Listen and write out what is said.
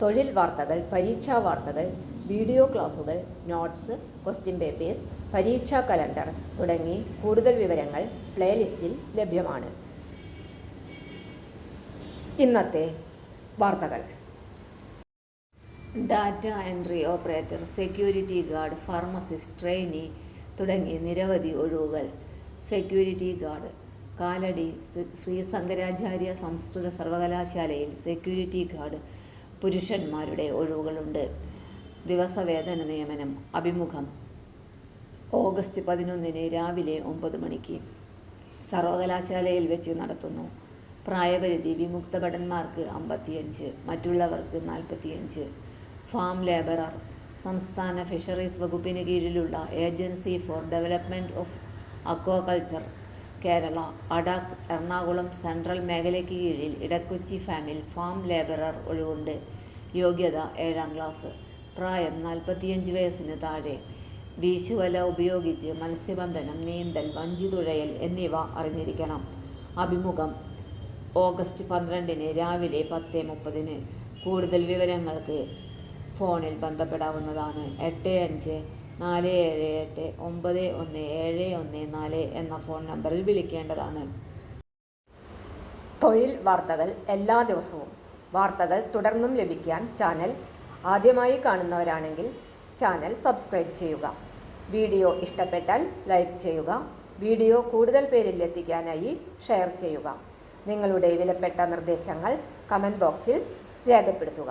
തൊഴിൽ വാർത്തകൾ പരീക്ഷാ വാർത്തകൾ വീഡിയോ ക്ലാസുകൾ നോട്ട്സ് ക്വസ്റ്റ്യൻ പേപ്പേഴ്സ് പരീക്ഷാ കലണ്ടർ തുടങ്ങി കൂടുതൽ വിവരങ്ങൾ പ്ലേലിസ്റ്റിൽ ലഭ്യമാണ്. ഇന്നത്തെ വാർത്തകൾ. Data entry operator security guard pharmacist trainee തുടങ്ങി നിരവധി ഒഴിവുകൾ. സെക്യൂരിറ്റി ഗാർഡ് കാലടി ശ്രീ ശങ്കരാചാര്യ സംസ്കൃത സർവകലാശാലയിൽ സെക്യൂരിറ്റി ഗാർഡ് പുരുഷന്മാരുടെ ഒഴിവുകളുണ്ട്. ദിവസവേതന നിയമനം അഭിമുഖം. ഓഗസ്റ്റ് പതിനൊന്നിന് രാവിലെ ഒമ്പത് മണിക്ക് സർവകലാശാലയിൽ വെച്ച് നടത്തുന്നു. പ്രായപരിധി വിമുക്ത ഭടന്മാർക്ക് അമ്പത്തിയഞ്ച് മറ്റുള്ളവർക്ക് നാൽപ്പത്തിയഞ്ച്. ഫാം ലേബറർ സംസ്ഥാന ഫിഷറീസ് വകുപ്പിന് കീഴിലുള്ള agency for development of aquaculture Kerala ADAK Ernakulam central മേഖലയ്ക്ക് കീഴിൽ ഇടക്കൊച്ചി ഫാമിൽ ഫാം ലേബറർ ഒഴിവുണ്ട്. യോഗ്യത ഏഴാം ക്ലാസ്. പ്രായം നാൽപ്പത്തിയഞ്ച് വയസ്സിന് താഴെ. വീശുവല ഉപയോഗിച്ച് മത്സ്യബന്ധനം നീന്തൽ വഞ്ചിതുഴയൽ എന്നിവ അറിഞ്ഞിരിക്കണം. അഭിമുഖം. ഓഗസ്റ്റ് പന്ത്രണ്ടിന് രാവിലെ പത്ത് മുപ്പതിന്. കൂടുതൽ വിവരങ്ങൾക്ക് ഫോണിൽ ബന്ധപ്പെടാവുന്നതാണ്. എട്ട് അഞ്ച് നാല് ഏഴ് എട്ട് ഒമ്പത് ഒന്ന് ഏഴ് ഒന്ന് നാല് എന്ന ഫോൺ നമ്പറിൽ വിളിക്കേണ്ടതാണ്. തൊഴിൽ വാർത്തകൾ എല്ലാ ദിവസവും. വാർത്തകൾ തുടർന്നും ലഭിക്കാൻ ചാനൽ ആദ്യമായി കാണുന്നവരാണെങ്കിൽ ചാനൽ സബ്സ്ക്രൈബ് ചെയ്യുക. വീഡിയോ ഇഷ്ടപ്പെട്ടാൽ ലൈക്ക് ചെയ്യുക. വീഡിയോ കൂടുതൽ പേരിൽ എത്തിക്കാനായി ഷെയർ ചെയ്യുക. നിങ്ങളുടെ വിലപ്പെട്ട നിർദ്ദേശങ്ങൾ കമന്റ് ബോക്സിൽ രേഖപ്പെടുത്തുക.